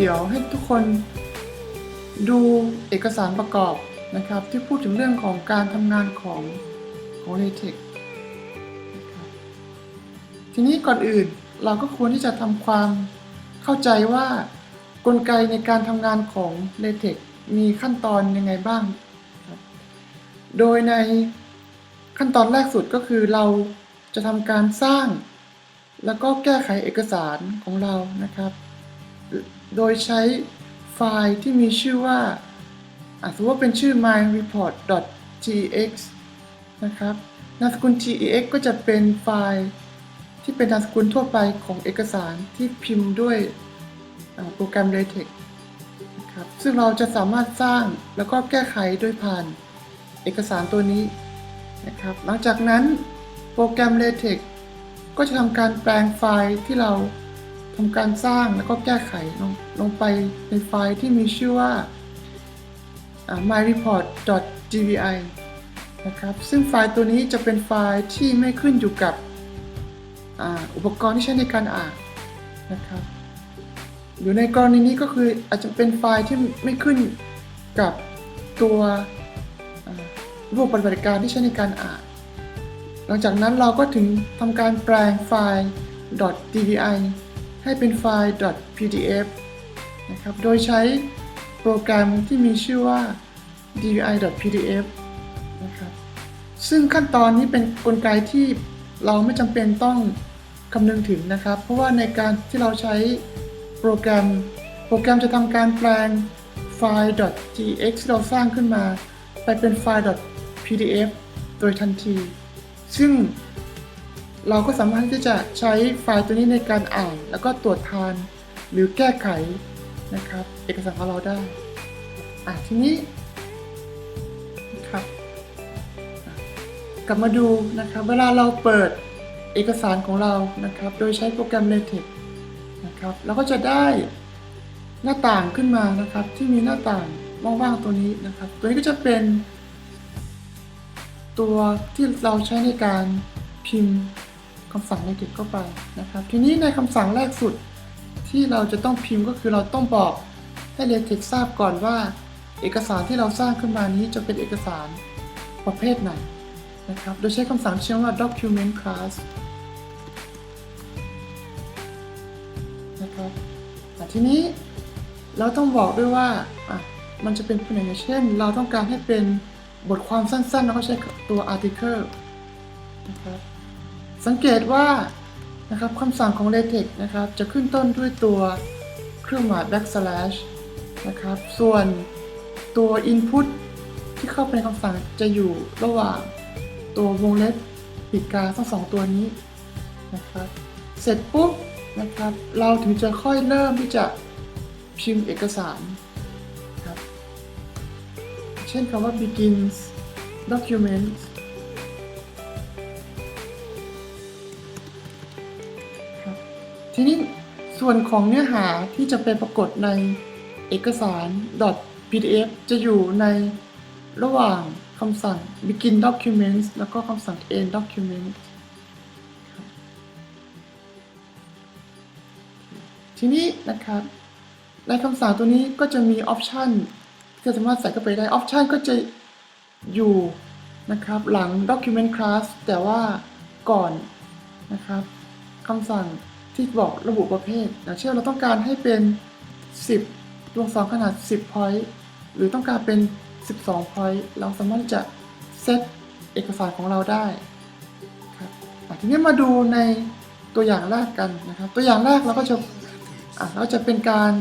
เดี๋ยวให้ทุกคนดูเอกสารประกอบนะครับ ที่พูดถึงเรื่องของการทำงานของของ LaTeX นะคทีนี้ก่อนอื่นเราก็ควรที่จะทำความเข้าใจว่ากลไกในการทำงานของ LaTeX มีขั้นตอนยังไงบ้าง โดยในขั้นตอนแรกสุดก็คือเราจะทำการสร้าง แล้วก็แก้ไขเอกสารของเรานะครับ โดยใช้ไฟล์ที่มีชื่อว่าอะสมมติว่าเป็นชื่อ myreport.tx นะครับ นามสกุล tex ก็จะเป็นไฟล์ที่เป็นนามสกุลทั่วไปของเอกสารที่พิมพ์ด้วยโปรแกรม LaTeX นะครับ ซึ่งเราจะสามารถสร้างแล้วก็แก้ไขโดยผ่านเอกสารตัวนี้นะครับ หลังจากนั้นโปรแกรม LaTeX ก็จะทำการแปลงไฟล์ที่เรา ทำการสร้างแล้วก็แก้ไขลงลงไปในไฟล์ที่มีชื่อว่า myreport.dvi นะครับ ซึ่งไฟล์ตัวนี้จะเป็นไฟล์ที่ไม่ขึ้นอยู่กับอ,อุปกรณ์ที่ใช้ในการอ่านนะครับ อยู่ในกรณีนี้ก็คืออาจจะเป็นไฟล์ที่ไม่ขึ้นกับตัวรูปปฏิบัติการที่ใช้ในการอ่าน หลังจากนั้นเราก็ถึงทำการแปลงไฟล์ .dvi ให้เป็นไฟล์ .pdf นะครับ โดยใช้โปรแกรมที่มีชื่อว่า dvi.pdf นะครับ ซึ่งขั้นตอนนี้เป็นกลไกที่เราไม่จำเป็นต้องคำนึงถึงนะครับ เพราะว่าในการที่เราใช้โปรแกรม โปรแกรมจะทำการแปลงไฟล์ .tx ที่เราสร้างขึ้นมา ไปเป็นไฟล์ .pdf โดยทันที ซึ่ง เราก็สามารถที่จะใช้ไฟล์ตัวนี้ในการอ่าน แล้วก็ตรวจทานหรือแก้ไขนะครับ เอกสารของเราได้ อะทีนี้นะครับกลับมาดูนะครับ เวลาเราเปิดเอกสารของเรานะครับ โดยใช้โปรแกรม LaTeX นะครับเราก็จะได้หน้าต่างขึ้นมานะครับ ที่มีหน้าต่างว่างๆตัวนี้นะครับ ตัวนี้ก็จะเป็น ตัวที่เราใช้ในการพิมพ์ คำสั่งในเก็บเข้าไปนะครับ ทีนี้ในคำสั่งแรกสุดที่เราจะต้องพิมพ์ก็คือเราต้องบอกให้ LaTeX ทราบก่อนว่า เอกสารที่เราสร้างขึ้นมานี้จะเป็นเอกสารประเภทไหนนะครับ โดยใช้คำสั่งชื่อว่า document class นะครับอ่ทีนี้เราต้องบอกด้วยว่าอะมันจะเป็นตัวไหนอย่างเช่น เราต้องการให้เป็นบทความสั้นๆ แล้วก็ใช้ตัว article นะครับ สังเกตว่านะครับคำสั่งของ LaTeX นะครับจะขึ้นต้นด้วยตัวเครื่องหมาย backslash นะครับ ส่วนตัว input ที่เข้าไปในคำสั่งจะอยู่ระหว่างตัววงเล็บปีกกาทั้งสองตัวนี้นะครับ เสร็จปุ๊บนะครับ เราถึงจะค่อยเริ่มที่จะพิมพ์เอกสารครับ เช่นคำว่า begins document วนของเนื้อหาที่จะไปปรากฏในเอกสาร .pdf จะอยู่ในระหว่างคำสั่ง begin documents แล้วก็คำสั่ง end document ทีนี้นะครับ ในคำสั่งตัวนี้ก็จะมีออปชันที่สามารถใส่เข้าไปได้ออปชันก็จะอยู่นะครับหลัง document class แต่ว่าก่อนนะครับคำสั่ง ที่บอกระบุประเภท อย่างเช่นเราต้องการให้เป็น 10ตัวอักษรขนาด 10 point หรือต้องการเป็น 12 point เราสามารถจะเซตเอกสารของเราได้ครับทีนี้มาดูในตัวอย่างแรกกันนะครับ ตัวอย่างแรกเราก็จะะเราจะเป็นการ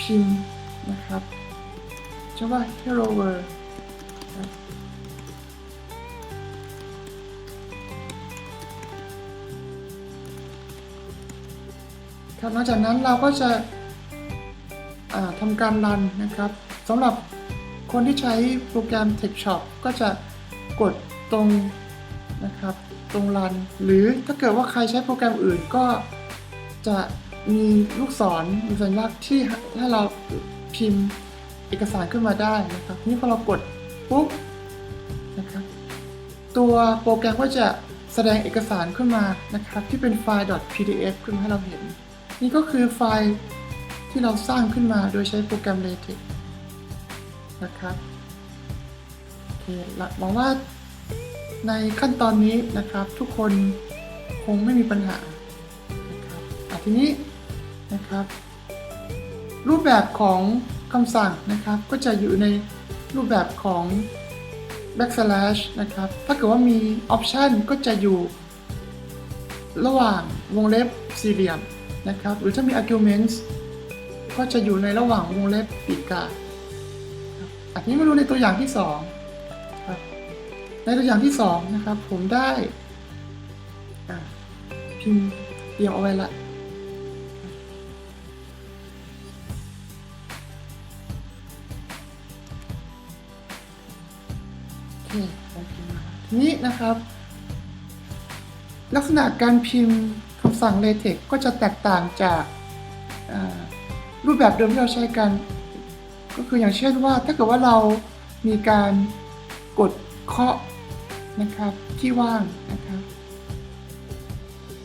พิมพ์นะครับชื่อว่า hello world ับครับหลังจากนั้นเราก็จะอ่าทำการรันนะครับสำหรับคนที่ใช้โปรแกรม TechShop ก็จะกดตรงนะครับตรงรัน หรือถ้าเกิดว่าใครใช้โปรแกรมอื่นก็จะมีลูกศรมีสัญลักษณ์ที่ให้เราพิมพ์เอกสารขึ้นมาได้นะครับนี้พอเรากดปุ๊บนะครับตัวโปรแกรมก็จะแสดงเอกสารขึ้นมานะครับที่เป็นไฟล์ .pdf ขึ้นให้เราเห็น นี่ก็คือไฟล์ที่เราสร้างขึ้นมาโดยใช้โปรแกรม LaTeX นะครับโอเคหวังว่าในขั้นตอนนี้นะครับทุกคนคงไม่มีปัญหานะครับอ่ทีนี้นะครับ รูปแบบของคำสั่งนะครับก็จะอยู่ในรูปแบบของ backslash นะครับ ถ้าเกิดว่ามี option ก็จะอยู่ระหว่างวงเล็บสี่เหลี่ยม นะครับ หรือถ้ามี arguments ก็จะอยู่ในระหว่างวงเล็บปีกกาอันนี้มาดูในตัวอย่างที่สองครับในตัวอย่างที่สองนะครับผมได้พิมพ์เตรียมเอาไว้ละโอเคทีนี้นะครับ ลักษณะการพิมพ์ สั่ง LaTeX ก็จะแตกต่างจากรูปแบบเดิมที่เราใช้กัน ก็คืออย่างเช่นว่าถ้าเกิดว่าเรามีการกดเคาะนะครับที่ว่างนะครับ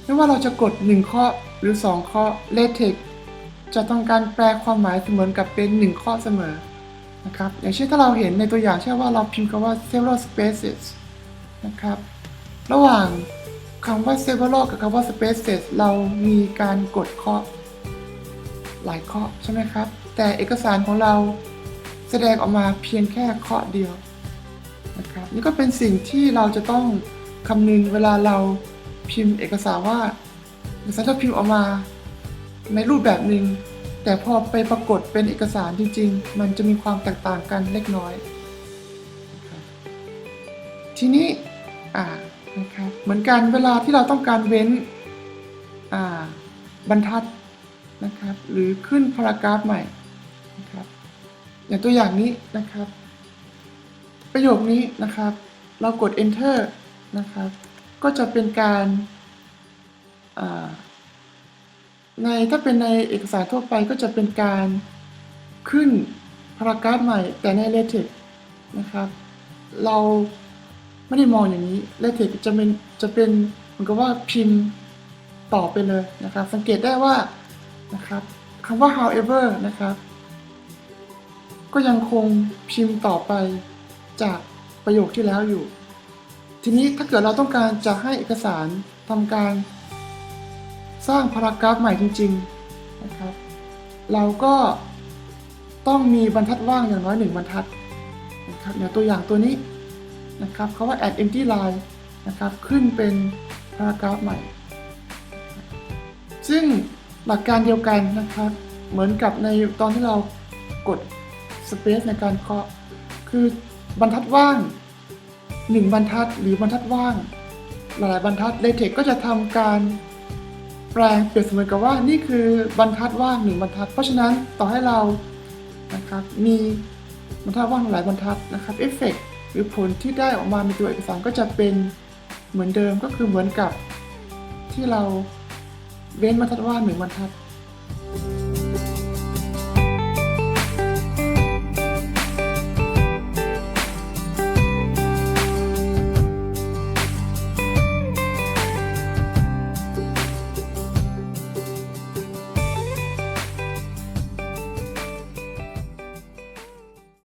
ไม่ว่าเราจะกด 1 เคาะหรือ 2 เคาะ LaTeX จะต้องการแปลความหมายเสมือนกับเป็น 1 เคาะเสมอนะครับอย่างเช่นถ้าเราเห็นในตัวอย่างเช่นว่าเราพิมพ์คำว่า several spaces นะครับ ระหว่าง คำว่า several กับคำว่า spaces เรามีการกดเคาะหลายเคาะใช่ไหมครับ แต่เอกสารของเราแสดงออกมาเพียงแค่เคาะเดียวนะครับนี่ก็เป็นสิ่งที่เราจะต้องคำนึงเวลาเราพิมพ์เอกสารว่าเอกสารถ้าพิมพ์ออกมา ในรูปแบบหนึ่งแต่พอไปปรากฏเป็นเอกสารจริง ๆ มันจะมีความแตกต่างกันเล็กน้อย ทีนี้อ่า นะครับเหมือนกันเวลาที่เราต้องการเว้นบรรทัดนะครับหรือขึ้นพารากราฟใหม่นะครับอย่างตัวอย่างนี้นะครับ ประโยคนี้นะครับ เรากด enter นะครับ ก็จะเป็นการในถ้าเป็นในเอกสารทั่วไปก็จะเป็นการขึ้นพารากราฟใหม่แต่ใน LaTeX นะครับ เรา ไม่ได้มองอย่างนี้ LaTeX จะเป็นจะเป็นเหมือนกับว่าพิมพ์ต่อไปเลยนะครับ สังเกตได้ว่านะครับคำว่า however นะครับ ก็ยังคงพิมพ์ต่อไปจากประโยคที่แล้วอยู่ ทีนี้ถ้าเกิดเราต้องการจะให้เอกสารทำการ สร้างพารากราฟใหม่จริง ๆนะครับ เราก็ต้องมีบรรทัดว่างอย่างน้อยหนึ่งบรรทัดนะครับอย่างตัวอย่างตัวนี้ นะครับเขาว่า add empty line นะครับขึ้นเป็นพารากราฟใหม่ ซึ่งหลักการเดียวกันนะครับ เหมือนกับในตอนที่เรากด space ในการเคาะ คือบรรทัดว่างหนึ่งบรรทัดหรือบรรทัดว่าง หลายบรรทัด LaTeX ก็จะทำการแปลงเปรียบเสมือนกับว่านี่คือบรรทัดว่างหนึ่งบรรทัด เพราะฉะนั้นต่อให้เรานะครับมีบรรทัดว่างหลายบรรทัดนะครับเอฟเฟกต หรือผลที่ได้ออกมาในตัวเอกสารก็จะเป็นเหมือนเดิมก็คือเหมือนกับที่เราเว้นบรรทัดว่าหนึ่งบรรทัด